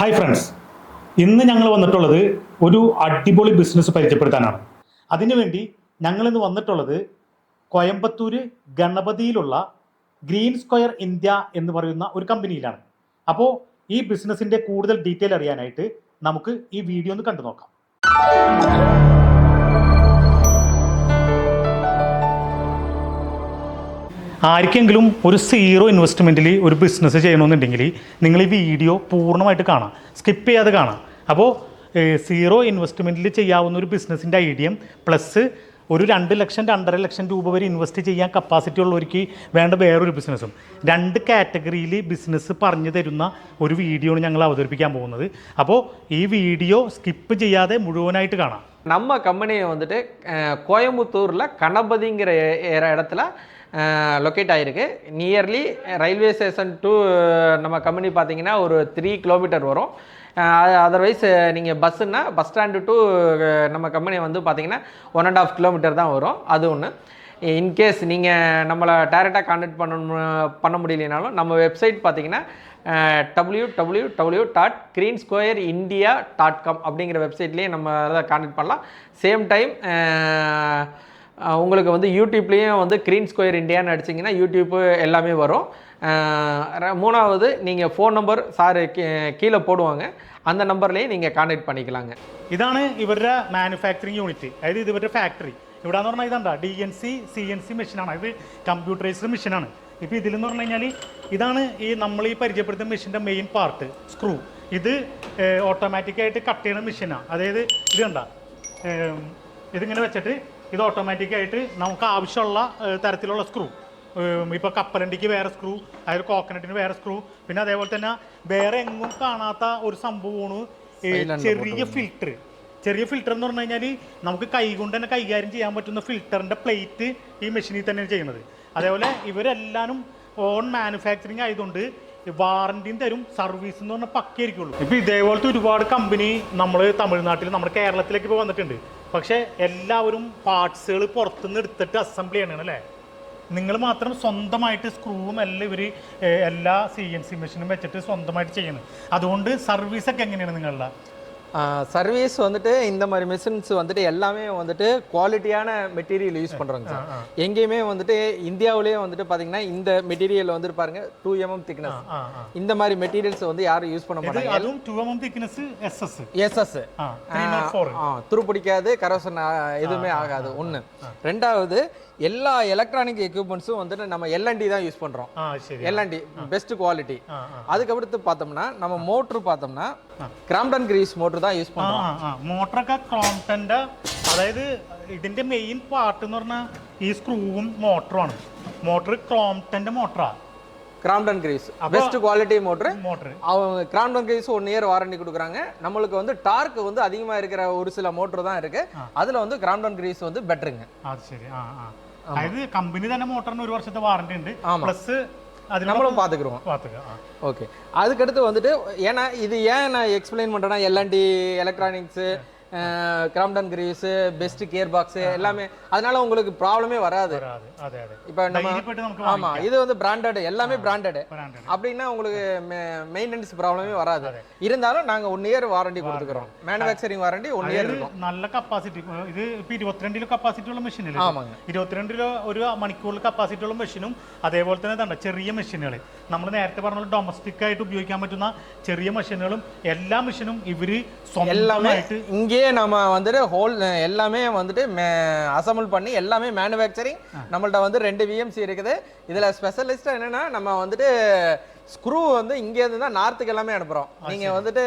Hi friends ഇന്ന് ഞങ്ങൾ വന്നിട്ടുള്ളത് ഒരു അടിപൊളി ബിസിനസ് പരിചയപ്പെടുത്താനാണ്. അതിനുവേണ്ടി ഞങ്ങൾ ഇന്ന് വന്നിട്ടുള്ളത് കോയമ്പത്തൂര് ഗണപതിയിലുള്ള ഗ്രീൻ സ്ക്വയർ ഇന്ത്യ എന്ന് പറയുന്ന ഒരു കമ്പനിയിലാണ് അപ്പോൾ ഈ ബിസിനസ്സിന്റെ കൂടുതൽ ഡീറ്റെയിൽ അറിയാനായിട്ട് നമുക്ക് ഈ വീഡിയോ ഒന്ന് കണ്ടു നോക്കാം ആർക്കെങ്കിലും ഒരു സീറോ ഇൻവെസ്റ്റ്മെൻറ്റിൽ ഒരു ബിസിനസ് ചെയ്യണമെന്നുണ്ടെങ്കിൽ നിങ്ങൾ ഈ വീഡിയോ പൂർണ്ണമായിട്ട് കാണാം സ്കിപ്പ് ചെയ്യാതെ കാണാം അപ്പോൾ സീറോ ഇൻവെസ്റ്റ്മെൻറ്റിൽ ചെയ്യാവുന്ന ഒരു ബിസിനസ്സിൻ്റെ ഐഡിയം പ്ലസ് ഒരു രണ്ട് ലക്ഷം രണ്ടര ലക്ഷം രൂപ വരെ ഇൻവെസ്റ്റ് ചെയ്യാൻ കപ്പാസിറ്റി ഉള്ളവർക്ക് വേണ്ട വേറൊരു ബിസിനസ്സും രണ്ട് കാറ്റഗറിയിൽ ബിസിനസ് പറഞ്ഞു തരുന്ന ഒരു വീഡിയോ ആണ് ഞങ്ങൾ അവതരിപ്പിക്കാൻ പോകുന്നത് അപ്പോൾ ഈ വീഡിയോ ஸ்கிப் ചെയ്യാതെ മുഴുവനായിട്ട് കാണാം நம்ம கம்பெனியை வந்துட்டு அஹ், கோயம்புத்தூரில் கணபதிங்கிற எ- எ- இடத்துல லொக்கேட் ஆகிருக்கு நியர்லி ரயில்வே ஸ்டேஷன் டு நம்ம கம்பெனி பார்த்தீங்கன்னா ஒரு த்ரீ கிலோமீட்டர் வரும். அதர்வைஸ் நீங்கள் பஸ்ஸுன்னா பஸ் ஸ்டாண்டு டு நம்ம கம்பெனி வந்து பார்த்தீங்கன்னா ஒன் அண்ட் ஆஃப் கிலோமீட்டர் தான் வரும். அது ஒன்று இன்கேஸ் நீங்கள் நம்மளை டைரெக்டாக கான்டாக்ட் பண்ணணும் பண்ண முடியலனாலும் நம்ம வெப்சைட் பார்த்தீங்கன்னா W W W dot green square India dot com அப்படிங்கிற வெப்சைட்லேயே நம்ம அதை கான்டாக்ட் பண்ணலாம். சேம் டைம் உங்களுக்கு வந்து யூடியூப்லேயும் வந்து க்ரீன் ஸ்கொயர் இந்தியான்னு அடிச்சிங்கன்னா யூடியூப்பு எல்லாமே வரும் அஹ் ர- மூணாவது நீங்கள் ஃபோன் நம்பர் சார் கீழே போடுவாங்க அந்த நம்பர்லேயே நீங்கள் கான்டாக்ட் பண்ணிக்கலாங்க ഇതാണ് ഇവരുടെ മാനുഫാക്ചറിങ് യൂണിറ്റ് അതായത് ഇത് ഇവരുടെ ഫാക്ടറി ഇവിടെ എന്ന് പറഞ്ഞാൽ ഇതാണ്ടാ D N C C N C മെഷീനാണ് ഇത് കമ്പ്യൂട്ടറൈസ്ഡ് മെഷീനാണ് ഇപ്പോൾ ഇതിലെന്ന് പറഞ്ഞു കഴിഞ്ഞാൽ ഇതാണ് ഈ നമ്മൾ ഈ പരിചയപ്പെടുത്തുന്ന മെഷീൻ്റെ മെയിൻ പാർട്ട് സ്ക്രൂ ഇത് ഓട്ടോമാറ്റിക്കായിട്ട് കട്ട് ചെയ്യുന്ന മെഷീനാണ് അതായത് ഇത് കണ്ട ഇതിങ്ങനെ വെച്ചിട്ട് ഇത് ഓട്ടോമാറ്റിക്കായിട്ട് നമുക്ക് ആവശ്യമുള്ള തരത്തിലുള്ള സ്ക്രൂ ഇപ്പോൾ കപ്പലണ്ടിക്ക് വേറെ സ്ക്രൂ അതായത് കോക്കനട്ടിന് വേറെ സ്ക്രൂ പിന്നെ അതേപോലെ തന്നെ വേറെ എങ്ങും കാണാത്ത ഒരു സംഭവമാണ് ചെറിയ ഫിൽറ്റർ ചെറിയ ഫിൽറ്റർ എന്ന് പറഞ്ഞു കഴിഞ്ഞാൽ നമുക്ക് കൈകൊണ്ട് തന്നെ കൈകാര്യം ചെയ്യാൻ പറ്റുന്ന ഫിൽറ്ററിന്റെ പ്ലേറ്റ് ഈ മെഷീനിൽ തന്നെയാണ് ചെയ്യുന്നത്. അതേപോലെ ഇവരെല്ലാനും ഓൺ മാനുഫാക്ചറിങ് ആയതുകൊണ്ട് വാറന്റിയും തരും സർവീസ് എന്ന് പറഞ്ഞാൽ പക്കയായിരിക്കുള്ളൂ. ഇപ്പൊ ഇതേപോലത്തെ ഒരുപാട് കമ്പനി നമ്മൾ തമിഴ്നാട്ടിൽ നമ്മുടെ കേരളത്തിലേക്ക് ഇപ്പോൾ വന്നിട്ടുണ്ട്. പക്ഷേ എല്ലാവരും പാർട്സുകൾ പുറത്തുനിന്ന് എടുത്തിട്ട് അസംബ്ലി ചെയ്യണം അല്ലേ? നിങ്ങൾ മാത്രം സ്വന്തമായിട്ട് സ്ക്രൂവും എല്ലാം ഇവർ എല്ലാ സി എൻ സി മെഷീനും വെച്ചിട്ട് സ്വന്തമായിട്ട് ചെയ്യുന്നത് അതുകൊണ്ട് സർവീസൊക്കെ എങ്ങനെയാണ് നിങ്ങളുടെ? சர்வீஸ் வந்துட்டு இந்த மாதிரி மிஷின்ஸ் வந்துட்டு எல்லாமே வந்துட்டு குவாலிட்டியான மெட்டீரியல் யூஸ் பண்ணுறாங்க சார். எங்கேயுமே வந்துட்டு இந்தியாவிலேயே வந்துட்டு பார்த்தீங்கன்னா இந்த மெட்டீரியல் வந்துட்டு பாருங்க டூ எம்எம் திக்னஸ் இந்த மாதிரி மெட்டீரியல்ஸ் வந்து யாரும் யூஸ் பண்ண மாட்டாங்க. Two mm thickness SS SS துருப்பிடிக்காது கரோசன் எதுவுமே ஆகாது ஒன்று ரெண்டாவது எல்லா எலக்ட்ரானிக் எக்யூப்மெண்ட்ஸும் வந்துட்டு நம்ம எல்என்டி தான் யூஸ் பண்ணுறோம் ആ ശരി எல்என்டி பெஸ்ட் குவாலிட்டி ആ ആ அதுக்கடுத்து பார்த்தோம்னா நம்ம மோட்ரு பார்த்தோம்னா கிராம்டன் கிரீஸ் மோட்ரு தான் யூஸ் ആ பண்ணுறோம் ആ, ആ മോട്ടറൊക്കെ ക്രോംപ്ടന്റെ അതായത് ഇതിന്റെ മെയിൻ പാർട്ട് എന്ന് പറഞ്ഞാൽ ഈ സ്ക്രൂവും മോട്ടറുമാണ് motor ക്രോംപ്ടന്റെ മോട്ടറാ Crompton Greaves best quality motor motor அவங்க Crompton Greaves one year warranty கொடுக்குறாங்க நம்மளுக்கு வந்து டார்க் வந்து அதிகமாக இருக்கிற ஒரு சில மோட்ரு தான் இருக்கு அதில் வந்து கிராம்டன் கிரீஸ் வந்து பெட்டருங்க അത് ശരി ആ ആ അതായത് കമ്പനി തന്നെ മോട്ടറിന് ഒരു വർഷത്തെ വാറണ്ടി ഉണ്ട് ஆமா. പ്ലസ് അതിന് நம்மளும் பார்த்துக்குருவோம் പാത്തുക ആ ஓகே அதுக்கடுத்து வந்துட்டு ஏன்னா இது ஏன் நான் எக்ஸ்பிளைன் பண்ணுறேன்னா L&T electronics Crompton Greaves best gear box எல்லாமே அதனால உங்களுக்கு ப்ராப்ளமே வராது വരാതെ അതെ അതെ இப்போ நம்ம ഡെയിലി പോയിട്ട് നമുക്ക് ஆமா இது வந்து பிராண்டட் எல்லாமே பிராண்டட் branded. அப்படின்னா உங்களுக்கு மெயின்டெனன்ஸ் ப்ராப்ளமே வராது இருந்தாலும் நாங்க ஒன் இயர் வாரண்டி கொடுத்துக்கிறோம் மேனுஃபேக்சரிங் வாரண்டி ஒன் இயர் അതായത് இருக்கும் നല്ല കപ്പാസിറ്റി ഇത് ഇപ്പൊ ഇരുപത്തിരണ്ടിലോ കപ്പാസിറ്റി ഉള്ള മെഷീനില്ല ஆமாங்க ഇരുപത്തിരണ്ടിലോ ഒരു മണിക്കൂറിൽ കപ്പാസിറ്റി ഉള്ള മെഷീനും അതേപോലെ തന്നെ ഇതുണ്ട് ചെറിയ മെഷീനുകൾ നമ്മൾ നേരത്തെ പറഞ്ഞ ഡൊമസ്റ്റിക് ആയിട്ട് ഉപയോഗിക്കാൻ പറ്റുന്ന ചെറിയ മെഷീനുകളും എല്ലാ മെഷീനും ഇവര് எல்லாமே സ്വന്തമായിട്ട് இங்கேயே நம்ம வந்துட்டு ஹோல் எல்லாமே வந்துட்டு அசம்பிள் பண்ணி எல்லாமே மேனுஃபேக்சரிங் நம்மள்ட்ட வந்து ரெண்டு விஎம்சி இருக்குது. இதுல ஸ்பெஷலிஸ்ட் என்னன்னா நம்ம வந்துட்டு ஸ்க்ரூ வந்து இங்கே இருந்து தான் நார்த்துக்கு எல்லாமே அனுப்புறோம். நீங்க வந்துட்டு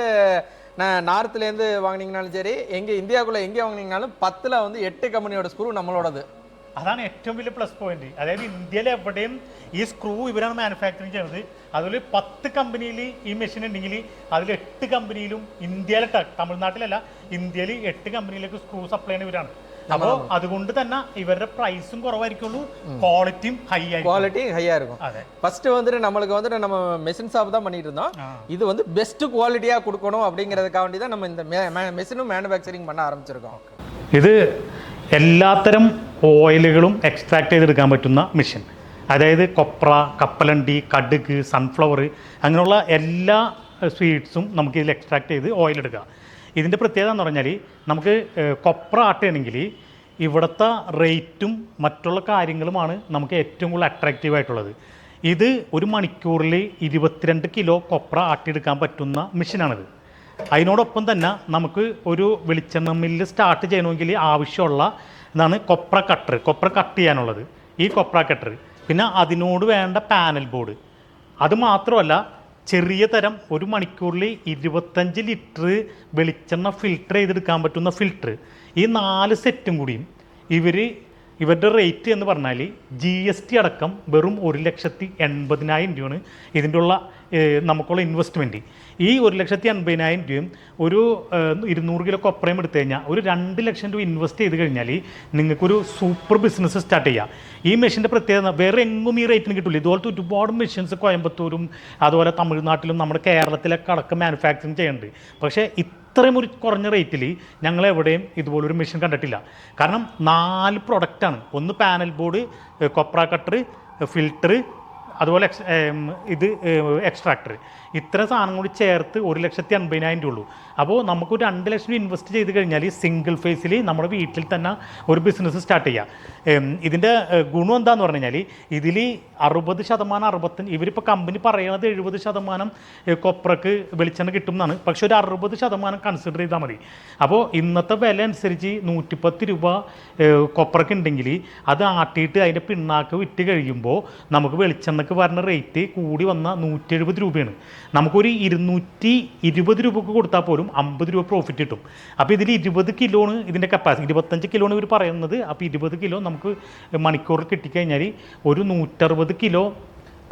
நான் நார்த்லேருந்து வாங்குனீங்கனாலும் சரி எங்க இந்தியாவுக்குள்ள எங்கே வாங்குனீங்கனாலும் பத்துல வந்து எட்டு கம்பெனியோட ஸ்க்ரூ நம்மளோடது. അതാണ് ഏറ്റവും വലിയ പ്ലസ് പോയിന്റ് അതായത് ഇന്ത്യയിൽ എവിടെയും ഈ സ്ക്രൂ ഇവരാണ് മാനുഫാക്ചറിങ് ചെയ്യുന്നത് അതിൽ പത്ത് കമ്പനിയിൽ ഈ മെഷീൻ ഉണ്ടെങ്കിൽ അതിൽ എട്ട് കമ്പനിയിലും ഇന്ത്യയിലെ ത- തമിഴ്നാട്ടിലല്ല ഇന്ത്യയിൽ എട്ട് കമ്പനിയിലേക്ക് സ്ക്രൂ സപ്ലൈ ചെയ്യുന്ന ഇവരാണ് അപ്പോൾ അതുകൊണ്ട് തന്നെ ഇവരുടെ പ്രൈസും കുറവായിരിക്കുള്ളൂ ക്വാളിറ്റിയും ഹൈ ആയിരിക്കും குவாலிட்டி ஹையா இருக்கும் അതെ ஃபர்ஸ்ட் வந்துட்டு நம்மளுக்கு வந்துட்டு நம்ம மெஷின் ஷாப் தான் பண்ணிட்டு இருந்தோம் ஆ. இது வந்து பெஸ்ட் குவாலிட்டியா கொடுக்கணும் அப்படிங்கிறதுக்காண்டி தான் நம்ம இந்த மெஷினும் மேனுஃபேக்சரிங் பண்ண ஆரம்பிச்சிருக்கோம் ഇത് എല്ലാത്തരം ഓയിലുകളും എക്സ്ട്രാക്ട് ചെയ്തെടുക്കാൻ പറ്റുന്ന മെഷീൻ അതായത് കൊപ്ര കപ്പലണ്ടി കടുക് സൺഫ്ലവർ അങ്ങനെയുള്ള എല്ലാ സ്വീറ്റ്സും നമുക്ക് ഇതിൽ എക്സ്ട്രാക്ട് ചെയ്ത് ഓയിൽ എടുക്കാം ഇതിന്റെ പ്രത്യേകത എന്ന് പറഞ്ഞാൽ നമുക്ക് കൊപ്ര ആട്ടുകയാണെങ്കിൽ ഇവിടുത്തെ റേറ്റും മറ്റുള്ള കാര്യങ്ങളുമാണ് നമുക്ക് ഏറ്റവും കൂടുതൽ അട്രാക്റ്റീവ് ആയിട്ടുള്ളത്. ഇത് ഒരു മണിക്കൂറിൽ ഇരുപത്തിരണ്ട് കിലോ കൊപ്ര ആട്ടിയെടുക്കാൻ പറ്റുന്ന മെഷീനാണിത് അതിനോടൊപ്പം തന്നെ നമുക്ക് ഒരു വെളിച്ചെണ്ണ മില്ല് സ്റ്റാർട്ട് ചെയ്യണമെങ്കിൽ ആവശ്യമുള്ള ഇതാണ് കൊപ്ര കട്ടർ കൊപ്ര കട്ട് ചെയ്യാനുള്ളത്. ഈ കൊപ്ര കട്ടർ പിന്നെ അതിനോട് വേണ്ട പാനൽ ബോർഡ് അത് മാത്രമല്ല ചെറിയ തരം ഒരു മണിക്കൂറിൽ ഇരുപത്തഞ്ച് ലിറ്റർ വെളിച്ചെണ്ണ ഫിൽട്ടർ ചെയ്തെടുക്കാൻ പറ്റുന്ന ഫിൽട്ടർ ഈ നാല് സെറ്റും കൂടിയും ഇവർ ഇവരുടെ റേറ്റ് എന്ന് പറഞ്ഞാൽ ജി എസ് ടി അടക്കം വെറും ഒരു ലക്ഷത്തി എൺപതിനായിരം രൂപയാണ് ഇതിന്റെ ഉള്ള നമുക്കുള്ള ഇൻവെസ്റ്റ്മെന്റ് ഈ ഒരു ലക്ഷത്തി അൻപതിനായിരം രൂപയും ഒരു ഇരുന്നൂറ് കിലോ കൊപ്രയും എടുത്തു കഴിഞ്ഞാൽ ഒരു രണ്ട് ലക്ഷം രൂപ ഇൻവെസ്റ്റ് ചെയ്ത് കഴിഞ്ഞാൽ നിങ്ങൾക്കൊരു സൂപ്പർ ബിസിനസ് സ്റ്റാർട്ട് ചെയ്യാം. ഈ മെഷീന്റെ പ്രത്യേകത വേറെ എങ്ങും ഈ റേറ്റിന് കിട്ടില്ല ഇതുപോലത്തെ ഒരുപാട് മെഷീൻസ് കോയമ്പത്തൂരും അതുപോലെ തമിഴ്നാട്ടിലും നമ്മുടെ കേരളത്തിലൊക്കെ അടക്കം മാനുഫാക്ചറിങ് ചെയ്യുന്നുണ്ട്. പക്ഷേ ഇത്രയും ഒരു കുറഞ്ഞ റേറ്റിൽ ഞങ്ങൾ എവിടെയും ഇതുപോലൊരു മെഷീൻ കണ്ടിട്ടില്ല. കാരണം നാല് പ്രൊഡക്റ്റാണ് ഒന്ന് പാനൽ ബോർഡ് കൊപ്ര കട്ടർ ഫിൽട്ടർ അതുപോലെ ഇത് എക്സ്ട്രാക്ടർ ഇത്ര സാധനം കൂടി ചേർത്ത് ഒരു ലക്ഷത്തി അൻപതിനായിരം രൂപ ഉള്ളൂ അപ്പോൾ നമുക്ക് ഒരു രണ്ട് ലക്ഷം രൂപ ഇൻവെസ്റ്റ് ചെയ്ത് കഴിഞ്ഞാൽ സിംഗിൾ ഫേസിൽ നമ്മുടെ വീട്ടിൽ തന്നെ ഒരു ബിസിനസ് സ്റ്റാർട്ട് ചെയ്യാം. ഇതിന്റെ ഗുണം എന്താന്ന് പറഞ്ഞു കഴിഞ്ഞാൽ ഇതിൽ അറുപത് ശതമാനം അറുപത്തഞ്ച് ഇവരിപ്പോൾ കമ്പനി പറയുന്നത് എഴുപത് ശതമാനം കൊപ്രക്ക് വെളിച്ചെണ്ണ കിട്ടും എന്നാണ് പക്ഷേ ഒരു അറുപത് ശതമാനം കൺസിഡർ ചെയ്താൽ മതി. അപ്പോൾ ഇന്നത്തെ വില അനുസരിച്ച് നൂറ്റിപ്പത്ത് രൂപ കൊപ്രക്ക് ഉണ്ടെങ്കിൽ അത് ആട്ടിയിട്ട് അതിന്റെ പിണ്ണാക്ക് വിറ്റ് കഴിയുമ്പോൾ നമുക്ക് വെളിച്ചെണ്ണക്ക് വരുന്ന റേറ്റ് കൂടി വന്ന നൂറ്റി രൂപയാണ്. നമുക്കൊരു ഇരുന്നൂറ്റി ഇരുപത് രൂപക്ക് കൊടുത്താൽ പോലും അമ്പത് രൂപ പ്രോഫിറ്റ് കിട്ടും. അപ്പോൾ ഇതിൽ ഇരുപത് കിലോണ് ഇതിന്റെ കപ്പാസിറ്റി ഇരുപത്തഞ്ച് കിലോണ് ഇവർ പറയുന്നത്. അപ്പോൾ ഇരുപത് കിലോ നമുക്ക് മണിക്കൂറിൽ കിട്ടിക്കഴിഞ്ഞാൽ ഒരു നൂറ്ററുപത് കിലോ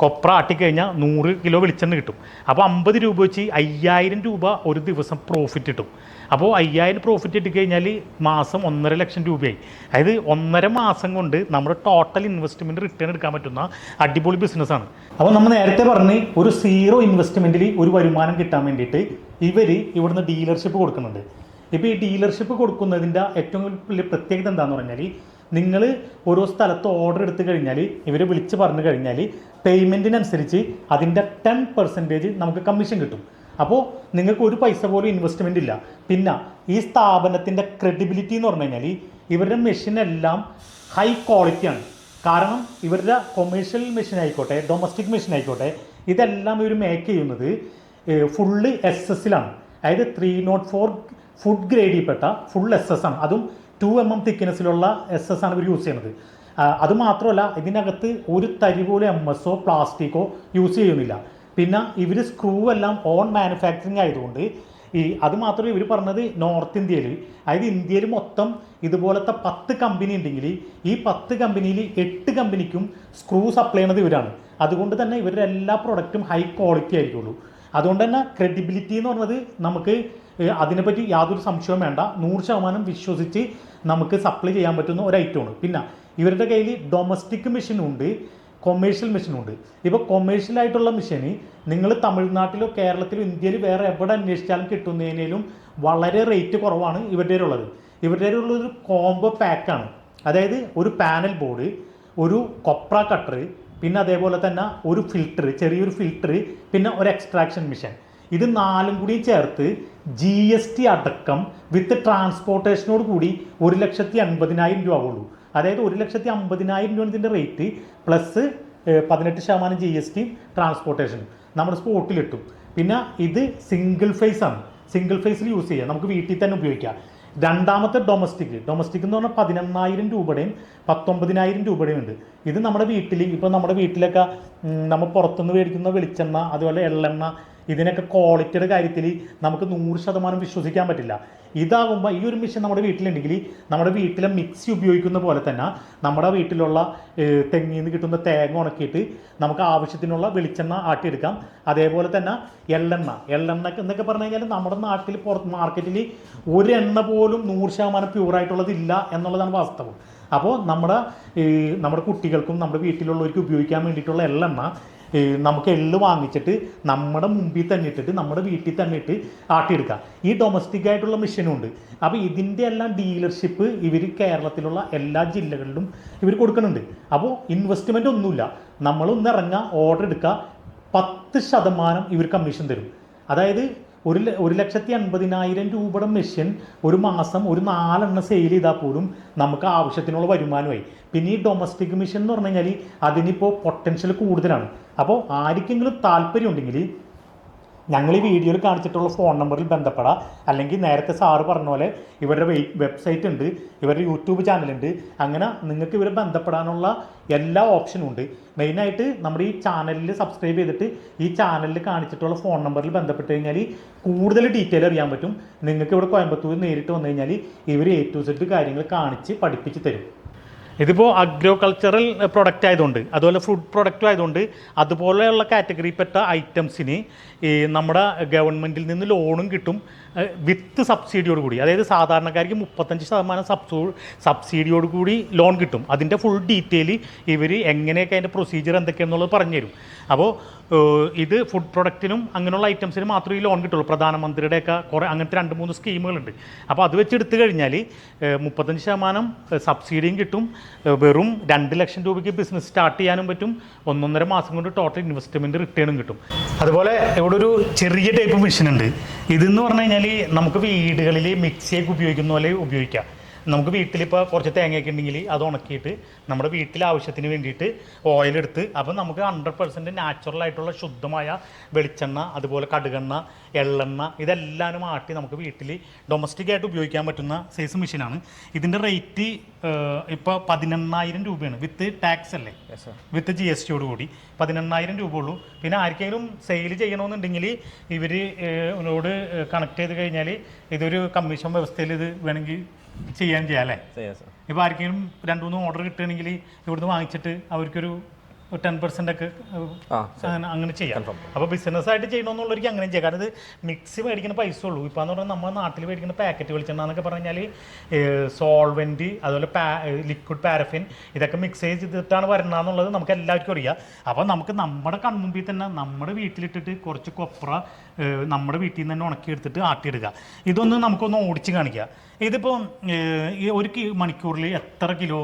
കൊപ്ര ആട്ടിക്കഴിഞ്ഞാൽ നൂറ് കിലോ വെളിച്ചെണ്ണ കിട്ടും. അപ്പോൾ അമ്പത് രൂപ വെച്ച് അയ്യായിരം രൂപ ഒരു ദിവസം പ്രോഫിറ്റ് കിട്ടും. അപ്പോൾ അയ്യായിരം പ്രോഫിറ്റ് കിട്ടിക്കഴിഞ്ഞാൽ മാസം ഒന്നര ലക്ഷം രൂപയായി. അതായത് ഒന്നര മാസം കൊണ്ട് നമ്മുടെ ടോട്ടൽ ഇൻവെസ്റ്റ്മെന്റ് റിട്ടേൺ എടുക്കാൻ പറ്റുന്ന അടിപൊളി ബിസിനസ്സാണ് അപ്പോൾ നമ്മൾ നേരത്തെ പറഞ്ഞ് ഒരു സീറോ ഇൻവെസ്റ്റ്മെന്റിൽ ഒരു വരുമാനം കിട്ടാൻ വേണ്ടിയിട്ട് ഇവർ ഇവിടുന്ന് ഡീലർഷിപ്പ് കൊടുക്കുന്നുണ്ട്. ഇപ്പോൾ ഈ ഡീലർഷിപ്പ് കൊടുക്കുന്നതിന്റെ ഏറ്റവും വലിയ പ്രത്യേകത എന്താണെന്ന് പറഞ്ഞാൽ നിങ്ങൾ ഓരോ സ്ഥലത്ത് ഓർഡർ എടുത്തു കഴിഞ്ഞാൽ ഇവർ വിളിച്ച് പറഞ്ഞു കഴിഞ്ഞാൽ പേയ്മെന്റിനനുസരിച്ച് അതിന്റെ ടെൻ പെർസെന്റേജ് നമുക്ക് കമ്മീഷൻ കിട്ടും. അപ്പോൾ നിങ്ങൾക്ക് ഒരു പൈസ പോലും ഇൻവെസ്റ്റ്മെന്റ് ഇല്ല. പിന്നെ ഈ സ്ഥാപനത്തിന്റെ ക്രെഡിബിലിറ്റി എന്ന് പറഞ്ഞു കഴിഞ്ഞാൽ ഇവരുടെ മെഷീനെല്ലാം ഹൈ ക്വാളിറ്റിയാണ് കാരണം ഇവരുടെ കൊമേഴ്ഷ്യൽ മെഷീൻ ആയിക്കോട്ടെ ഡൊമസ്റ്റിക് മെഷീൻ ആയിക്കോട്ടെ ഇതെല്ലാം ഇവർ മേക്ക് ചെയ്യുന്നത് ഫുള്ള് എസ് എസിലാണ് അതായത് ത്രീ നോട്ട് ഫോർ ഫുഡ് ഗ്രേഡിൽപ്പെട്ട ഫുൾ എസ് എസ് ആണ്. അതും ടു എം എം തിക്നെസ്സിലുള്ള എസ് എസ് ആണ് ഇവർ യൂസ് ചെയ്യുന്നത്. അതുമാത്രമല്ല അത് മാത്രമല്ല ഇതിനകത്ത് ഒരു തരി പോലും എം എസ്സോ പ്ലാസ്റ്റിക്കോ യൂസ് ചെയ്യുന്നില്ല. പിന്നെ ഇവർ സ്ക്രൂ എല്ലാം ഓൺ മാനുഫാക്ചറിങ് ആയതുകൊണ്ട് ഈ അത് മാത്രമേ ഇവർ പറഞ്ഞത് നോർത്ത് ഇന്ത്യയിൽ അതായത് ഇന്ത്യയിൽ മൊത്തം ഇതുപോലത്തെ പത്ത് കമ്പനി ഉണ്ടെങ്കിൽ ഈ പത്ത് കമ്പനിയിൽ എട്ട് കമ്പനിക്കും സ്ക്രൂ സപ്ലൈ ചെയ്യുന്നത് ഇവരാണ്. അതുകൊണ്ട് തന്നെ ഇവരുടെ എല്ലാ പ്രൊഡക്റ്റും ഹൈ ക്വാളിറ്റി ആയിരിക്കുള്ളൂ. അതുകൊണ്ട് തന്നെ ക്രെഡിബിലിറ്റി എന്ന് പറഞ്ഞത് നമുക്ക് അതിനെപ്പറ്റി യാതൊരു സംശയവും വേണ്ട. നൂറ് ശതമാനം വിശ്വസിച്ച് നമുക്ക് സപ്ലൈ ചെയ്യാൻ പറ്റുന്ന ഒരു ഐറ്റമാണ് പിന്നെ ഇവരുടെ കയ്യിൽ ഡൊമസ്റ്റിക് മെഷീനും ഉണ്ട്. കൊമേഴ്ഷ്യൽ മെഷീനും ഉണ്ട്. ഇപ്പോൾ കൊമേഴ്ഷ്യൽ ആയിട്ടുള്ള മെഷീന് നിങ്ങൾ തമിഴ്നാട്ടിലോ കേരളത്തിലോ ഇന്ത്യയിൽ വേറെ എവിടെ അന്വേഷിച്ചാലും കിട്ടുന്നതിനേലും വളരെ റേറ്റ് കുറവാണ് ഇവരുടെ ഉള്ളത് ഇവരുടെ ഉള്ളൊരു കോംബോ പാക്കാണ് അതായത് ഒരു പാനൽ ബോർഡ് ഒരു കൊപ്ര കട്ടർ പിന്നെ അതേപോലെ തന്നെ ഒരു ഫിൽറ്റർ ചെറിയൊരു ഫിൽറ്റർ പിന്നെ ഒരു എക്സ്ട്രാക്ഷൻ മെഷീൻ ഇത് നാലും കൂടി ചേർത്ത് ജി എസ് ടി അടക്കം വിത്ത് ട്രാൻസ്പോർട്ടേഷനോട് കൂടി ഒരു ലക്ഷത്തി അൻപതിനായിരം രൂപ ആവുള്ളൂ. അതായത് ഒരു ലക്ഷത്തി അമ്പതിനായിരം രൂപ ഇതിന്റെ റേറ്റ് പ്ലസ് പതിനെട്ട് ശതമാനം ജി എസ് ടി ട്രാൻസ്പോർട്ടേഷൻ നമ്മുടെ സ്പോട്ടിലിട്ടു. പിന്നെ ഇത് സിംഗിൾ ഫേസ് ആണ്. സിംഗിൾ ഫേസിൽ യൂസ് ചെയ്യാം. നമുക്ക് വീട്ടിൽ തന്നെ ഉപയോഗിക്കാം. രണ്ടാമത്തെ ഡൊമസ്റ്റിക് ഡൊമസ്റ്റിക് എന്ന് പറഞ്ഞാൽ പതിനെണ്ണായിരം രൂപയുടെയും പത്തൊമ്പതിനായിരം രൂപയുടെയും ഉണ്ട്. ഇത് നമ്മുടെ വീട്ടിൽ ഇപ്പോൾ നമ്മുടെ വീട്ടിലൊക്കെ നമ്മൾ പുറത്തുനിന്ന് മേടിക്കുന്ന വെളിച്ചെണ്ണ അതുപോലെ എള്ളെണ്ണ ഇതിനൊക്കെ ക്വാളിറ്റിയുടെ കാര്യത്തിൽ നമുക്ക് നൂറ് ശതമാനം വിശ്വസിക്കാൻ പറ്റില്ല. ഇതാകുമ്പോൾ ഈ ഒരു മിഷൻ നമ്മുടെ വീട്ടിലുണ്ടെങ്കിൽ നമ്മുടെ വീട്ടിലെ മിക്സി ഉപയോഗിക്കുന്ന പോലെ തന്നെ നമ്മുടെ വീട്ടിലുള്ള തെങ്ങിൽ നിന്ന് കിട്ടുന്ന തേങ്ങ ഉണക്കിയിട്ട് നമുക്ക് ആവശ്യത്തിനുള്ള വെളിച്ചെണ്ണ ആട്ടിയെടുക്കാം. അതേപോലെ തന്നെ എള്ളെണ്ണ. എള്ളെണ്ണ എന്നൊക്കെ പറഞ്ഞു കഴിഞ്ഞാൽ നമ്മുടെ നാട്ടിൽ പുറത്ത് മാർക്കറ്റിൽ ഒരു എണ്ണ പോലും നൂറ് ശതമാനം പ്യൂറായിട്ടുള്ളതില്ല എന്നുള്ളതാണ് വാസ്തവം. അപ്പോൾ നമ്മുടെ നമ്മുടെ കുട്ടികൾക്കും നമ്മുടെ വീട്ടിലുള്ളവർക്ക് ഉപയോഗിക്കാൻ വേണ്ടിയിട്ടുള്ള എള്ളെണ്ണ നമുക്ക് എള്ള് വാങ്ങിച്ചിട്ട് നമ്മുടെ മുമ്പിൽ തന്നെ ഇട്ടിട്ട് നമ്മുടെ വീട്ടിൽ തന്നെ ഇട്ട് ആട്ടിയെടുക്കാം ഈ ഡൊമസ്റ്റിക് ആയിട്ടുള്ള മെഷീനും ഉണ്ട്. അപ്പോൾ ഇതിന്റെ എല്ലാം ഡീലർഷിപ്പ് ഇവർ കേരളത്തിലുള്ള എല്ലാ ജില്ലകളിലും ഇവർ കൊടുക്കുന്നുണ്ട്. അപ്പോൾ ഇൻവെസ്റ്റ്മെന്റ് ഒന്നുമില്ല. നമ്മളൊന്നിറങ്ങുക ഓർഡർ എടുക്കുക പത്ത് ശതമാനം ഇവർ കമ്മീഷൻ തരും. അതായത് ഒരു ഒരു ലക്ഷത്തി അൻപതിനായിരം രൂപയുടെ മെഷീൻ ഒരു മാസം ഒരു നാലെണ്ണം സെയിൽ ചെയ്താൽ പോലും നമുക്ക് ആവശ്യത്തിനുള്ള വരുമാനമായി. പിന്നെ ഈ ഡൊമസ്റ്റിക് മെഷീൻ എന്ന് പറഞ്ഞു കഴിഞ്ഞാൽ അതിനിപ്പോൾ പൊട്ടൻഷ്യൽ കൂടുതലാണ്. അപ്പോൾ ആർക്കെങ്കിലും താല്പര്യം ഉണ്ടെങ്കിൽ ഞങ്ങൾ ഈ വീഡിയോയിൽ കാണിച്ചിട്ടുള്ള ഫോൺ നമ്പറിൽ ബന്ധപ്പെടാം. അല്ലെങ്കിൽ നേരത്തെ സാറ് പറഞ്ഞ പോലെ ഇവരുടെ വെബ്സൈറ്റ് ഉണ്ട് ഇവരുടെ യൂട്യൂബ് ചാനലുണ്ട് അങ്ങനെ നിങ്ങൾക്ക് ഇവരെ ബന്ധപ്പെടാനുള്ള എല്ലാ ഓപ്ഷനും ഉണ്ട്. മെയിനായിട്ട് നമ്മുടെ ഈ ചാനലിൽ സബ്സ്ക്രൈബ് ചെയ്തിട്ട് ഈ ചാനലിൽ കാണിച്ചിട്ടുള്ള ഫോൺ നമ്പറിൽ ബന്ധപ്പെട്ട് കഴിഞ്ഞാൽ കൂടുതൽ ഡീറ്റെയിൽ അറിയാൻ പറ്റും. നിങ്ങൾക്ക് ഇവിടെ കോയമ്പത്തൂർ നേരിട്ട് വന്നു കഴിഞ്ഞാൽ ഇവർ എ ടു സെഡ് കാര്യങ്ങൾ കാണിച്ച് പഠിപ്പിച്ച് തരും. ഇതിപ്പോൾ അഗ്രോ കൾച്ചറൽ പ്രൊഡക്റ്റ് ആയതുകൊണ്ട് അതുപോലെ ഫുഡ് പ്രൊഡക്റ്റും ആയതുകൊണ്ട് അതുപോലെയുള്ള കാറ്റഗറിയിൽപ്പെട്ട ഐറ്റംസിന് ഈ നമ്മുടെ ഗവൺമെന്റിൽ നിന്ന് ലോണും കിട്ടും വിത്ത് സബ്സിഡിയോട് കൂടി. അതായത് സാധാരണക്കാർക്ക് മുപ്പത്തഞ്ച് ശതമാനം സബ്സൂ സബ്സിഡിയോട് കൂടി ലോൺ കിട്ടും. അതിന്റെ ഫുൾ ഡീറ്റെയിൽ ഇവർ എങ്ങനെയൊക്കെ അതിന്റെ പ്രൊസീജിയർ എന്തൊക്കെയാണെന്നുള്ളത് പറഞ്ഞു തരും അപ്പോൾ ഇത് ഫുഡ് പ്രൊഡക്റ്റിനും അങ്ങനെയുള്ള ഐറ്റംസിന് മാത്രമേ ഈ ലോൺ കിട്ടുള്ളൂ. പ്രധാനമന്ത്രിയുടെയൊക്കെ കുറേ അങ്ങനത്തെ രണ്ട് മൂന്ന് സ്കീമുകളുണ്ട്. അപ്പോൾ അത് വെച്ചെടുത്ത് കഴിഞ്ഞാൽ മുപ്പത്തഞ്ച് ശതമാനം സബ്സിഡിയും കിട്ടും. വെറും രണ്ട് ലക്ഷം രൂപയ്ക്ക് ബിസിനസ് സ്റ്റാർട്ട് ചെയ്യാനും പറ്റും. ഒന്നൊന്നര മാസം കൊണ്ട് ടോട്ടൽ ഇൻവെസ്റ്റ്മെന്റ് റിട്ടേണും കിട്ടും. അതുപോലെ ഇവിടെ ഒരു ചെറിയ ടൈപ്പ് മെഷീൻ ഉണ്ട്. ഇതെന്ന് പറഞ്ഞു കഴിഞ്ഞാൽ നമുക്ക് വീടുകളിൽ മിക്സിയൊക്കെ ഉപയോഗിക്കുന്ന പോലെ ഉപയോഗിക്കാം. നമുക്ക് വീട്ടിലിപ്പോൾ കുറച്ച് തേങ്ങയൊക്കെ ഉണ്ടെങ്കിൽ അത് ഉണക്കിയിട്ട് നമ്മുടെ വീട്ടിലെ ആവശ്യത്തിന് വേണ്ടിയിട്ട് ഓയിലെടുത്ത് അപ്പം നമുക്ക് ഹൺഡ്രഡ് പെർസെന്റ് നാച്ചുറൽ ആയിട്ടുള്ള ശുദ്ധമായ വെളിച്ചെണ്ണ അതുപോലെ കടുകെണ്ണ എള്ളെണ്ണ ഇതെല്ലാനും ആട്ടി നമുക്ക് വീട്ടിൽ ഡൊമസ്റ്റിക് ആയിട്ട് ഉപയോഗിക്കാൻ പറ്റുന്ന സൈസ് മെഷീനാണ് ഇതിന്റെ റേറ്റ് ഇപ്പോൾ പതിനെണ്ണായിരം രൂപയാണ് വിത്ത് ടാക്സ് അല്ലേ? വിത്ത് ജി എസ് ടിയോട് കൂടി പതിനെണ്ണായിരം രൂപ ഉള്ളൂ. പിന്നെ ആർക്കെങ്കിലും സെയിൽ ചെയ്യണമെന്നുണ്ടെങ്കിൽ ഇവർ ഇവരോട് കണക്ട് ചെയ്ത് കഴിഞ്ഞാൽ ഇതൊരു കമ്മീഷൻ വ്യവസ്ഥയിൽ ഇത് വേണമെങ്കിൽ ചെയ്യാൻ ചെയ്യാം അല്ലേ? ചെയ്യാം സാർ ഇപ്പോൾ ആർക്കെങ്കിലും രണ്ട് മൂന്ന് ഓർഡർ കിട്ടുകയാണെങ്കിൽ ഇവിടുന്ന് വാങ്ങിച്ചിട്ട് അവർക്കൊരു ടെൻ പെർസെന്റ് ഒക്കെ അങ്ങനെ ചെയ്യാം. അപ്പോൾ ബിസിനസ് ആയിട്ട് ചെയ്യണമെന്നുള്ളവർക്ക് അങ്ങനെ ചെയ്യാം. കാരണം ഇത് മിക്സി മേടിക്കുന്ന പൈസ ഉള്ളൂ. ഇപ്പോൾ എന്ന് പറഞ്ഞാൽ നമ്മുടെ നാട്ടിൽ മേടിക്കുന്ന പാക്കറ്റ് വെളിച്ചെണ്ണ എന്നൊക്കെ പറഞ്ഞാൽ സോൾവെന്റ് അതുപോലെ പാ ലിക്വിഡ് പാരഫിൻ ഇതൊക്കെ മിക്സ് ചെയ്തിട്ടാണ് വരണമെന്നുള്ളത് നമുക്ക് എല്ലാവർക്കും അറിയാം. അപ്പോൾ നമുക്ക് നമ്മുടെ കൺമുമ്പിൽ തന്നെ നമ്മുടെ വീട്ടിലിട്ടിട്ട് കുറച്ച് കൊപ്ര നമ്മുടെ വീട്ടിൽ നിന്ന് തന്നെ ഉണക്കിയെടുത്തിട്ട് ആട്ടിയിടുക ഇതൊന്ന് നമുക്കൊന്ന് ഓടിച്ച് കാണിക്കുക ഇതിപ്പോൾ ഒരു മണിക്കൂറിൽ എത്ര കിലോ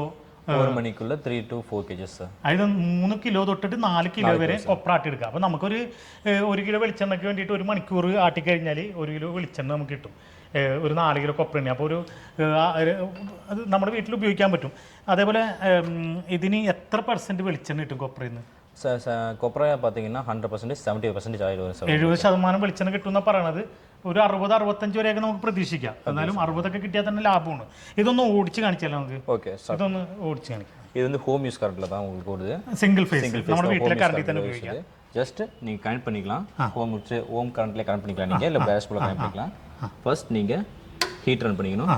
ഒരു മണിക്കുള്ള ത്രീ ടു ഫോർ കേജസ് ജിസ് അതായത് മൂന്ന് കിലോ തൊട്ടിട്ട് നാല് കിലോ വരെ കൊപ്ര ആട്ടിയെടുക്കുക അപ്പോൾ നമുക്കൊരു ഒരു കിലോ വെളിച്ചെണ്ണയ്ക്ക് വേണ്ടിയിട്ട് ഒരു മണിക്കൂർ ആട്ടിക്കഴിഞ്ഞാൽ ഒരു കിലോ വെളിച്ചെണ്ണ നമുക്ക് കിട്ടും. ഒരു നാല് കിലോ കൊപ്ര എണ്ണ അപ്പോൾ ഒരു അത് നമ്മുടെ വീട്ടിൽ ഉപയോഗിക്കാൻ പറ്റും. അതേപോലെ ഇതിന് എത്ര പെർസെന്റ് വെളിച്ചെണ്ണ കിട്ടും കൊപ്രയിൽ നിന്ന് சார் சார் கொப்பரை பார்த்தீங்கன்னா hundred percentage seventy percentage oil வரும் சார் എഴുപത് ശതമാനം വെളിച്ചെണ്ണ കിട്ടും എന്നാണ് പറയണത് ഒരു അറുപത് അറുപത്തഞ്ച് വരെയൊക്കെ നമുക്ക് പ്രതീക്ഷിക്കാം എന്നാലും അറുപതൊക്കെ കിട്ടിയാൽ തന്നെ ലാഭമാണ് ഇതൊന്ന് ഓടിച്ച് കാണിച്ചാലോ നമുക്ക് ஓகே சார் ഇതൊന്ന് ഓടിച്ച് കാണിക്കാം இது வந்து ஹோம் யூஸ் கரண்ட்டில் தான் உங்களுக்கு போடுது സിംഗിൾ ഫേസ് சிங்கிள் നമ്മുടെ വീട്ടിലെ കറണ്ടിൽ തന്നെ ഉപയോഗിക്കാം ஜஸ்ட் நீங்கள் கனெக்ட் பண்ணிக்கலாம் ஹோம் வச்சு ஹோம் கரண்ட்லேயே கனெக்ட் பண்ணிக்கலாம் நீங்கள் இல்லை பேஷ் போல கனெக்ட் பண்ணிக்கலாம் ஃபர்ஸ்ட் நீங்கள் ஹீட் ரன் பண்ணிக்கணும் ஆ.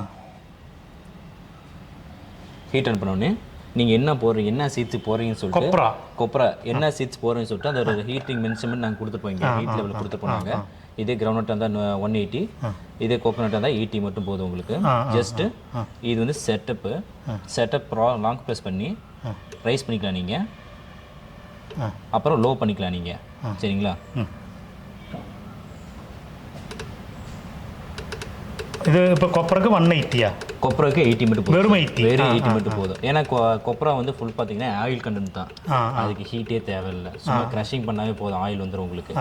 ஹீட் ரன் பண்ணோடனே நீங்கள் என்ன போடுறீங்க என்ன சீட்ஸ் போடுறீங்கன்னு சொல்லிட்டு கொப்ரா. கொப்பரை என்ன சீட்ஸ் போடுறேன்னு சொல்லிட்டு அதோட ஹீட்டிங் மென்ஷன்மெண்ட் நாங்கள் கொடுத்துருப்போம் இங்கே. ஹீட் லெவலில் கொடுத்துருப்போம் நாங்கள் இதே கிரவுண்ட் இருந்தால் ஒன் எயிட்டி இதே கோகோனட் இருந்தால் எயிட்டி மட்டும் போதும் உங்களுக்கு. ஜஸ்ட்டு இது வந்து செட்டப்பு செட்டப் ப்ரா லாங் ப்ரெஸ் பண்ணி ரைஸ் பண்ணிக்கலாம் நீங்கள். அப்புறம் லோ பண்ணிக்கலாம் நீங்கள் சரிங்களா? இது இப்போ கொப்பரைக்கு ஒன் எயிட்டியா கொப்பரக்கு எயிட்டி மட்டும் போதும். வெறும் எயிட்டி வெறும் எயிட்டி மட்டும் போதும். ஏன்னா கொப்பரா வந்து ஃபுல் பார்த்தீங்கன்னா ஆயில் கண்டன் தான். அதுக்கு ஹீட்டே தேவையில்லை. சும்மா க்ரஷிங் பண்ணாவே போதும் ஆயில் வந்துடும் உங்களுக்கு.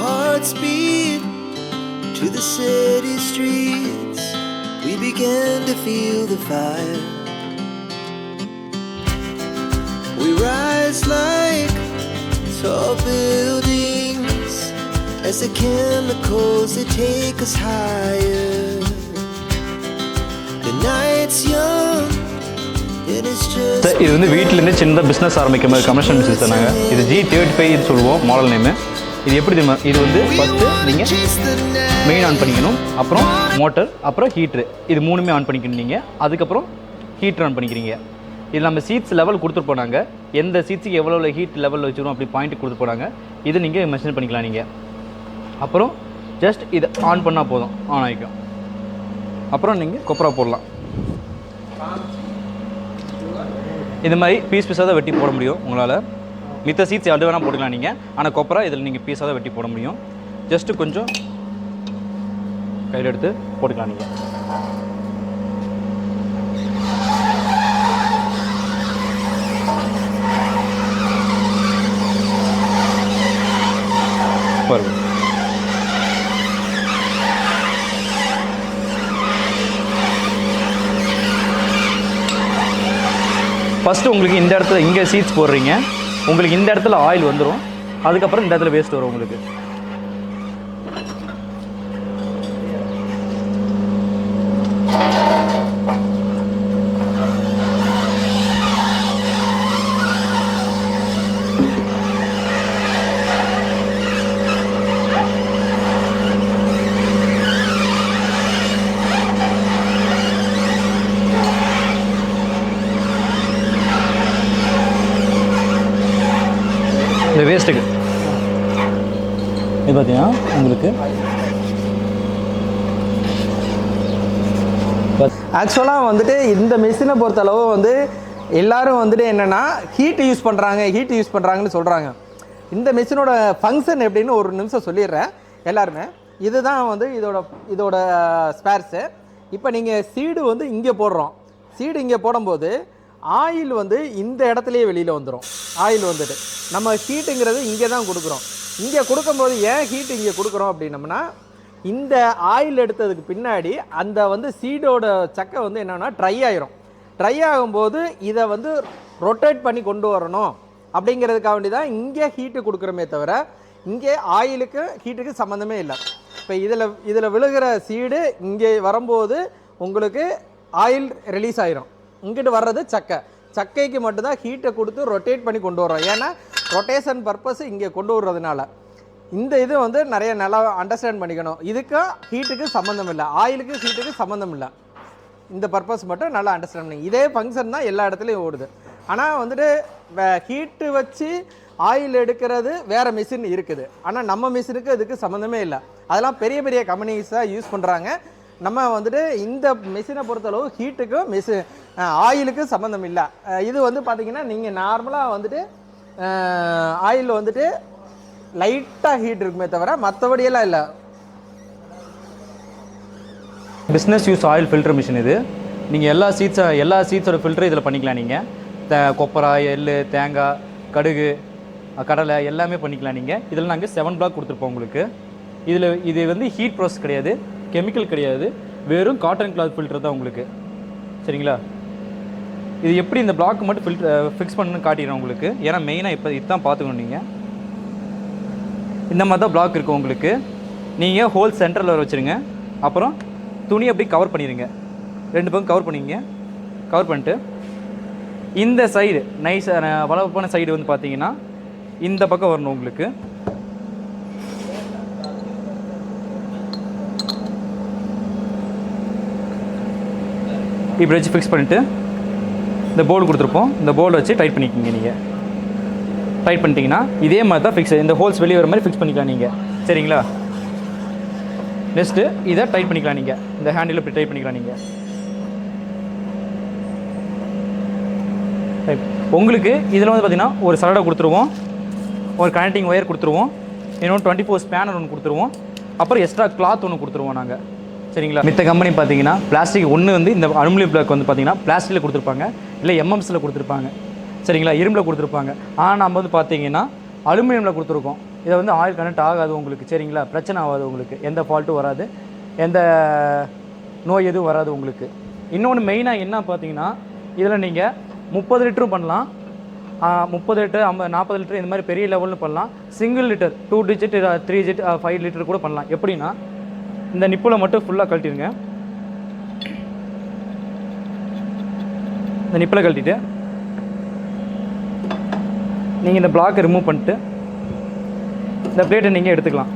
hearts to the city streets. We began to feel the fire. We rise like tall buildings as the chemicals they take us higher. The night's young, sir இது வந்து வீட்டிலேருந்து சின்னதாக பிஸ்னஸ் ஆரம்பிக்கும் போது கமர்ஷியல் பிஸ்னஸ் தானாங்க இது G thirty ஃபைவ்னு சொல்லுவோம் model name இது எப்படி தெரியுமா? இது வந்து ஃபஸ்ட்டு நீங்கள் மெயின் ஆன் பண்ணிக்கணும் அப்புறம் மோட்டர் அப்புறம் ஹீட்ரு இது மூணுமே ஆன் பண்ணிக்கணும் நீங்கள் அதுக்கப்புறம் ஹீட்டர் ஆன் பண்ணிக்கிறீங்க. இது நம்ம சீட்ஸ் லெவல் கொடுத்துட்டு போனாங்க. எந்த சீட்ஸுக்கு எவ்வளோ ஹீட் லெவல் வச்சுருவோம் அப்படி பாயிண்ட் கொடுத்து போனாங்க. இது நீங்கள் மெஷின் பண்ணிக்கலாம் நீங்கள் அப்புறம் ஜஸ்ட் இது ஆன் பண்ணால் போதும். ஆன் ஆகிக்கும் அப்புறம் நீங்கள் கொப்பரா போடலாம். இது மாதிரி பீஸ் பீஸாக தான் வெட்டி போட முடியும் உங்களால். மித்த சீட்ஸ் அது வேணால் போட்டுக்கலாம் நீங்கள் ஆனால் கொப்பரா இதில் நீங்கள் பீஸாக தான் வெட்டி போட முடியும். ஜஸ்ட்டு கொஞ்சம் கையில் எடுத்து போட்டுக்கலாம் நீங்கள் ஃபஸ்ட்டு உங்களுக்கு இந்த இடத்துல இங்கே சீட்ஸ் போடுறீங்க. உங்களுக்கு இந்த இடத்துல ஆயில் வந்துடும் அதுக்கப்புறம் இந்த இடத்துல வேஸ்ட் வரும் உங்களுக்கு இந்த வேஸ்ட்டுக்கு இது பார்த்தீங்கன்னா உங்களுக்கு ஆக்சுவலாக வந்துட்டு இந்த மிஷினை பொறுத்தளவு வந்து எல்லாரும் வந்துட்டு என்னென்னா ஹீட்டு யூஸ் பண்ணுறாங்க ஹீட்டு யூஸ் பண்ணுறாங்கன்னு சொல்கிறாங்க இந்த மிஷினோட ஃபங்க்ஷன் எப்படின்னு ஒரு நிமிஷம் சொல்லிடுறேன் எல்லாருமே. இதுதான் வந்து இதோட இதோட ஸ்பேர்ஸு இப்போ நீங்கள் சீடு வந்து இங்கே போடுறோம். சீடு இங்கே போடும்போது ஆயில் வந்து இந்த இடத்துலையே வெளியில் வந்துடும் ஆயில் வந்துட்டு. நம்ம ஹீட்டுங்கிறது இங்கே தான் கொடுக்குறோம். இங்கே கொடுக்கும்போது ஏன் ஹீட் இங்கே கொடுக்குறோம் அப்படின்னம்னா இந்த ஆயில் எடுத்ததுக்கு பின்னாடி அந்த வந்து சீடோட சக்கை வந்து என்னென்னா ட்ரை ஆயிரும். ட்ரை ஆகும்போது இதை வந்து ரொட்டேட் பண்ணி கொண்டு வரணும். அப்படிங்கிறதுக்காக வேண்டி தான் இங்கே ஹீட்டு கொடுக்குறோமே தவிர இங்கே ஆயிலுக்கு ஹீட்டுக்கு சம்மந்தமே இல்லை. இப்போ இதில் இதில் விழுகிற சீடு இங்கே வரும்போது உங்களுக்கு ஆயில் ரிலீஸ் ஆயிரும். இங்கிட்டு வர்றது சக்கை. சக்கைக்கு மட்டும்தான் ஹீட்டை கொடுத்து ரொட்டேட் பண்ணி கொண்டு வரோம் ஏன்னா ரொட்டேஷன் பர்பஸ் இங்கே கொண்டு வர்றதுனால. இந்த இது வந்து நிறைய நல்லா அண்டர்ஸ்டாண்ட் பண்ணிக்கணும். இதுக்கு ஹீட்டுக்கு சம்மந்தம் இல்லை. ஆயிலுக்கு ஹீட்டுக்கு சம்மந்தம் இல்லை. இந்த பர்பஸ் மட்டும் நல்லா அண்டர்ஸ்டாண்ட் பண்ணி. இதே ஃபங்க்ஷன் தான் எல்லா இடத்துலையும் ஓடுது. ஆனால் வந்துட்டு ஹீட்டு வச்சு ஆயில் எடுக்கிறது வேறு மிஷின் இருக்குது. ஆனால் நம்ம மிஷினுக்கு இதுக்கு சம்மந்தமே இல்லை. அதெல்லாம் பெரிய பெரிய கம்பெனிஸாக யூஸ் பண்ணுறாங்க நம்ம வந்துட்டு இந்த மிஷினை பொறுத்தளவு ஹீட்டுக்கும் மிஷி ஆயிலுக்கும் சம்மந்தம் இல்லை. இது வந்து பார்த்தீங்கன்னா நீங்கள் நார்மலாக வந்துட்டு ஆயில் வந்துட்டு லைட்டாக ஹீட் இருக்குமே தவிர மற்றபடியெல்லாம் இல்லை. Business use oil filter machine இது. நீங்கள் எல்லா சீட்ஸை எல்லா சீட்ஸோட ஃபில்டரும் இதில் பண்ணிக்கலாம் நீங்கள் த கொப்பரா எள் தேங்காய் கடுகு கடலை எல்லாமே பண்ணிக்கலாம் நீங்கள் இதில் நாங்கள் செவன் பிளாக் கொடுத்துருப்போம் உங்களுக்கு. இதில் இது வந்து ஹீட் ப்ராசஸ் கிடையாது கெமிக்கல் கிடையாது. வெறும் காட்டன் கிளாத் ஃபில்டர் தான் உங்களுக்கு. சரிங்களா? இது எப்படி இந்த பிளாக் மட்டும் ஃபில்டர் ஃபிக்ஸ் பண்ணணும்னு காட்டிடுறேன் உங்களுக்கு. ஏன்னா மெயினாக இப்போ இதுதான் பார்த்துக்கணும் நீங்கள் இந்த மாதிரி தான் பிளாக் இருக்கும் உங்களுக்கு. நீங்கள் ஹோல் சென்டரில் வர வச்சுருங்க. அப்புறம் துணி அப்படி கவர் பண்ணிடுங்க ரெண்டு பக்கம் கவர் பண்ணிங்க கவர் பண்ணிட்டு இந்த சைடு நைஸ் வளவப்பான சைடு வந்து பார்த்தீங்கன்னா இந்த பக்கம் வரணும் உங்களுக்கு. இப்படி வச்சு ஃபிக்ஸ் பண்ணிவிட்டு இந்த போர்டு கொடுத்துருப்போம். இந்த போர்டு வச்சு டைட் பண்ணிக்கிங்க நீங்கள் டைட் பண்ணிட்டீங்கன்னா இதே மாதிரி தான் ஃபிக்ஸ் இந்த ஹோல்ஸ் வெளியே வர மாதிரி ஃபிக்ஸ் பண்ணிக்கலாம் நீங்கள் சரிங்களா? நெக்ஸ்ட்டு இதை டைட் பண்ணிக்கலாம் நீங்கள் இந்த ஹேண்டில் இப்படி டைட் பண்ணிக்கலாம் நீங்கள் உங்களுக்கு இதில் வந்து பார்த்திங்கன்னா ஒரு சலடை கொடுத்துருவோம். ஒரு கனெக்டிங் ஒயர் கொடுத்துருவோம். இன்னொன்று டுவெண்ட்டி ஃபோர் ஸ்பேனர் ஒன்று கொடுத்துருவோம். அப்புறம் எக்ஸ்ட்ரா கிளாத் ஒன்று கொடுத்துருவோம் நாங்கள் சரிங்களா? மித்த கம்பெனி பார்த்தீங்கன்னா பிளாஸ்டிக் ஒன்று வந்து இந்த அலுமினியம் பிளாக் வந்து பார்த்தீங்கன்னா பிளாஸ்டிக்கில் கொடுத்துருப்பாங்க. இல்லை எம்எம்ஸில் கொடுத்துருப்பாங்க. சரிங்களா? இரும்பில் கொடுத்துருப்பாங்க. ஆனால் நம்ம வந்து பார்த்தீங்கன்னா அலுமினியமில் கொடுத்துருக்கோம். இதை வந்து ஆயில் கனெக்ட் ஆகாது உங்களுக்கு சரிங்களா? பிரச்சனை ஆகாது உங்களுக்கு. எந்த ஃபால்ட்டும் வராது. எந்த நோய் எதுவும் வராது உங்களுக்கு. இன்னொன்று மெயினாக என்ன பார்த்தீங்கன்னா இதில் நீங்கள் முப்பது லிட்டரும் பண்ணலாம். முப்பது லிட்டர் ஐம்பது நாற்பது லிட்டர் இந்த மாதிரி பெரிய லெவலில் பண்ணலாம். Single litre two digit three digit five litre கூட பண்ணலாம். எப்படின்னா இந்த நிப்பில் மட்டும் ஃபுல்லாக கழட்டிடுங்க. இந்த நிப்பில் கழட்டிட்டு நீங்கள் இந்த பிளாக்கை ரிமூவ் பண்ணிட்டு இந்த பிளேட்டை நீங்கள் எடுத்துக்கலாம்.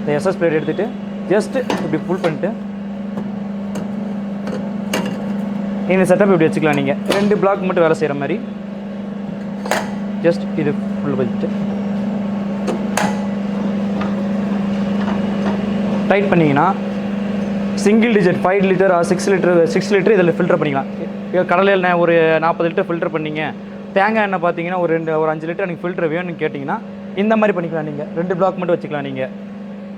இந்த எஸ்எஸ் பிளேட் எடுத்துகிட்டு ஜஸ்ட்டு இப்படி ஃபுல் பண்ணிட்டு இந்த செட்டப் இப்படி வச்சுக்கலாம் நீங்கள் ரெண்டு பிளாக் மட்டும் வேலை செய்கிற மாதிரி. ஜஸ்ட் இது ஃபுல் வச்சுட்டு டைட் பண்ணிங்கன்னா single digit five litre six litre six litre இதில் ஃபில்டர் பண்ணிக்கலாம். கடலையில் ஒரு நாற்பது லிட்டர் ஃபில்டர் பண்ணீங்க. தேங்காய் எண்ணெய் பார்த்தீங்கன்னா ஒரு ரெண்டு ஒரு அஞ்சு லிட்டர் எனக்கு ஃபில்டர் வேணும்னு கேட்டிங்கன்னா இந்த மாதிரி பண்ணிக்கலாம் நீங்கள் ரெண்டு பிளாக் மட்டும் வச்சுக்கலாம் நீங்கள்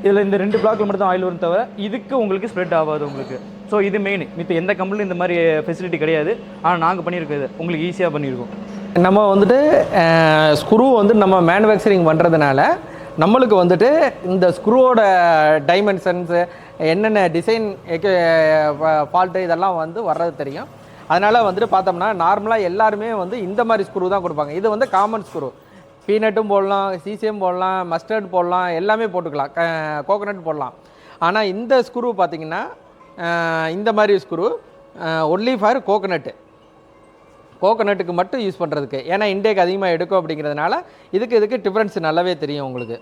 இதில் இந்த ரெண்டு பிளாக்கில் மட்டும் தான் ஆயில் வரும் தவிர இதுக்கு உங்களுக்கு ஸ்ப்ரெட் ஆகாது உங்களுக்கு. ஸோ இது மெயின் மித்த எந்த கம்பெனிலும் இந்த மாதிரி ஃபெசிலிட்டி கிடையாது. ஆனால் நாங்கள் பண்ணியிருக்கிறது. உங்களுக்கு ஈஸியாக பண்ணியிருக்கோம். நம்ம வந்துட்டு ஸ்க்ரூ வந்து நம்ம மேனுஃபேக்சரிங் பண்ணுறதுனால நம்மளுக்கு வந்துட்டு இந்த ஸ்க்ரூவோட டைமென்ஷன்ஸு என்னென்ன டிசைன் ஃபால்ட்டு இதெல்லாம் வந்து வர்றது தெரியும். அதனால் வந்துட்டு பார்த்தோம்னா நார்மலாக எல்லாருமே வந்து இந்த மாதிரி ஸ்க்ரூ தான் கொடுப்பாங்க. இது வந்து காமன் ஸ்க்ரூ பீனட்டும் போடலாம் சீசியம் போடலாம் மஸ்டர்ட் போடலாம் எல்லாமே போட்டுக்கலாம். கோகோனட் போடலாம். ஆனால் இந்த ஸ்க்ரூ பார்த்தீங்கன்னா இந்த மாதிரி ஸ்க்ரூ ஒன்லி ஃபார் கோகோனட்டு கோகோனட்டுக்கு மட்டும் யூஸ் பண்ணுறதுக்கு ஏன்னா இன்டேக் அதிகமாக எடுக்கும் அப்படிங்கிறதுனால இதுக்கு இதுக்கு டிஃப்ரென்ஸ் நல்லாவே தெரியும் உங்களுக்கு.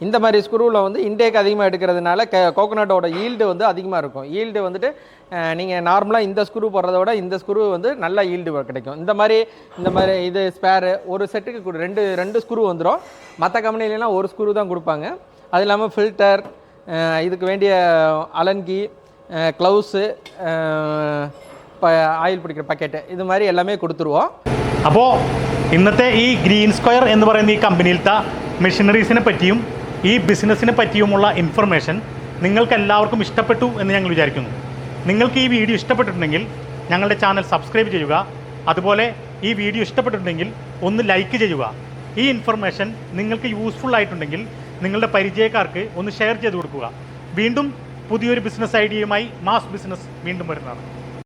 இந்த மாதிரி ஸ்க்ரூவில் வந்து இன்டேக் அதிகமாக எடுக்கிறதுனால க கோகோனட்டோட ஈல்டு வந்து அதிகமாக இருக்கும் ஈல்டு வந்துட்டு நீங்கள் நார்மலாக இந்த ஸ்க்ரூ போடுறத விட இந்த ஸ்க்ரூ வந்து நல்ல ஈல்டு கிடைக்கும் இந்த மாதிரி இந்த மாதிரி இது ஸ்பேரு ஒரு செட்டுக்கு கு- ரெண்டு ரெண்டு ஸ்க்ரூ வந்துடும் மற்ற கம்பெனிலலாம் ஒரு ஸ்க்ரூ தான் கொடுப்பாங்க அது இல்லாமல் ஃபில்டர் இதுக்கு வேண்டிய அலன்கி க்ளவுஸு ആയിൽ പിടിക്കുന്ന പക്കറ്റ് ഇത് മാതിരി എല്ലാമേ കൊടുത്തുരുവോ അപ്പോൾ ഇന്നത്തെ ഈ ഗ്രീൻ സ്ക്വയർ എന്ന് പറയുന്ന ഈ കമ്പനിയിലത്തെ മെഷീനറീസിനെ പറ്റിയും ഈ ബിസിനസ്സിനെ പറ്റിയുമുള്ള ഇൻഫർമേഷൻ നിങ്ങൾക്ക് എല്ലാവർക്കും ഇഷ്ടപ്പെട്ടു എന്ന് ഞങ്ങൾ വിചാരിക്കുന്നു. നിങ്ങൾക്ക് ഈ വീഡിയോ ഇഷ്ടപ്പെട്ടിട്ടുണ്ടെങ്കിൽ ഞങ്ങളുടെ ചാനൽ സബ്സ്ക്രൈബ് ചെയ്യുക. അതുപോലെ ഈ വീഡിയോ ഇഷ്ടപ്പെട്ടിട്ടുണ്ടെങ്കിൽ ഒന്ന് ലൈക്ക് ചെയ്യുക. ഈ ഇൻഫർമേഷൻ നിങ്ങൾക്ക് യൂസ്ഫുൾ ആയിട്ടുണ്ടെങ്കിൽ നിങ്ങളുടെ പരിചയക്കാർക്ക് ഒന്ന് ഷെയർ ചെയ്ത് കൊടുക്കുക. വീണ്ടും പുതിയൊരു ബിസിനസ് ഐഡിയയുമായി മാസ് ബിസിനസ് വീണ്ടും വരുന്നതാണ്.